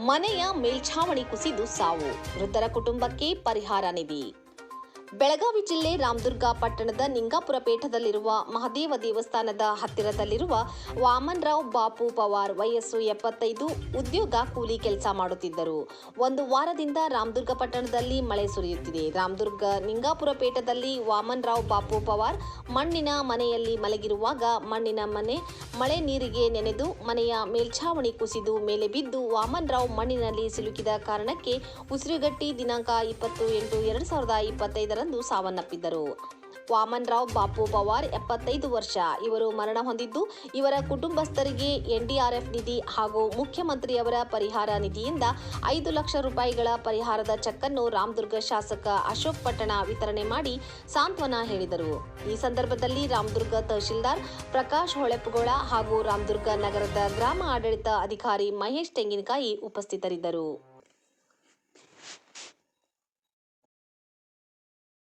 ಮನೆಯ ಮೇಲ್ಛಾವಣಿ ಕುಸಿದು ಸಾವು. ಮೃತರ ಕುಟುಂಬಕ್ಕೆ ಪರಿಹಾರ ನಿಧಿ. ಬೆಳಗಾವಿ ಜಿಲ್ಲೆ ರಾಮದುರ್ಗ ಪಟ್ಟಣದ ನಿಂಗಾಪುರ ಪೇಠದಲ್ಲಿರುವ ಮಹದೇವ ದೇವಸ್ಥಾನದ ಹತ್ತಿರದಲ್ಲಿರುವ ವಾಮನ್ರಾವ್ ಬಾಪು ಪವಾರ್ ವಯಸ್ಸು ಎಪ್ಪತ್ತೈದು, ಉದ್ಯೋಗ ಕೂಲಿ ಕೆಲಸ ಮಾಡುತ್ತಿದ್ದರು. ಒಂದು ವಾರದಿಂದ ರಾಮದುರ್ಗ ಪಟ್ಟಣದಲ್ಲಿ ಮಳೆ ಸುರಿಯುತ್ತಿದೆ. ರಾಮದುರ್ಗ ನಿಂಗಾಪುರ ಪೇಟದಲ್ಲಿ ವಾಮನ್ರಾವ್ ಬಾಪು ಪವಾರ್ ಮಣ್ಣಿನ ಮನೆಯಲ್ಲಿ ಮಲಗಿರುವಾಗ ಮಣ್ಣಿನ ಮನೆ, ಮಳೆ ನೀರಿಗೆ ನೆನೆದು ಮನೆಯ ಮೇಲ್ಛಾವಣಿ ಕುಸಿದು ಮೇಲೆ ಬಿದ್ದು ವಾಮನ್ರಾವ್ ಮಣ್ಣಿನಲ್ಲಿ ಸಿಲುಕಿದ ಕಾರಣಕ್ಕೆ ಉಸಿರುಗಟ್ಟಿ ದಿನಾಂಕ ಇಪ್ಪತ್ತು ಎಂಟು, ಎರಡು ಸಾವಿರದ ಇಪ್ಪತ್ತೈದರಂದು ಸಾವನ್ನಪ್ಪಿದ್ದರು. ವಾಮನ್ ರಾವ್ ಬಾಪು ಪವಾರ್ ಎಪ್ಪತ್ತೈದು ವರ್ಷ. ಇವರು ಮರಣ ಹೊಂದಿದ್ದು ಇವರ ಕುಟುಂಬಸ್ಥರಿಗೆ ಎನ್ಡಿಆರ್ಎಫ್ ನಿಧಿ ಹಾಗೂ ಮುಖ್ಯಮಂತ್ರಿಯವರ ಪರಿಹಾರ ನಿಧಿಯಿಂದ ಐದು ಲಕ್ಷ ರೂಪಾಯಿಗಳ ಪರಿಹಾರದ ಚೆಕ್ಕನ್ನು ರಾಮದುರ್ಗ ಶಾಸಕ ಅಶೋಕ್ ಪಟ್ಟಣ ವಿತರಣೆ ಮಾಡಿ ಸಾಂತ್ವನ ಹೇಳಿದರು. ಈ ಸಂದರ್ಭದಲ್ಲಿ ರಾಮದುರ್ಗ ತಹಶೀಲ್ದಾರ್ ಪ್ರಕಾಶ್ ಹೊಳೆಪುಗೋಳ ಹಾಗೂ ರಾಮದುರ್ಗ ನಗರದ ಗ್ರಾಮ ಆಡಳಿತ ಅಧಿಕಾರಿ ಮಹೇಶ್ ತೆಂಗಿನಕಾಯಿ ಉಪಸ್ಥಿತರಿದ್ದರು.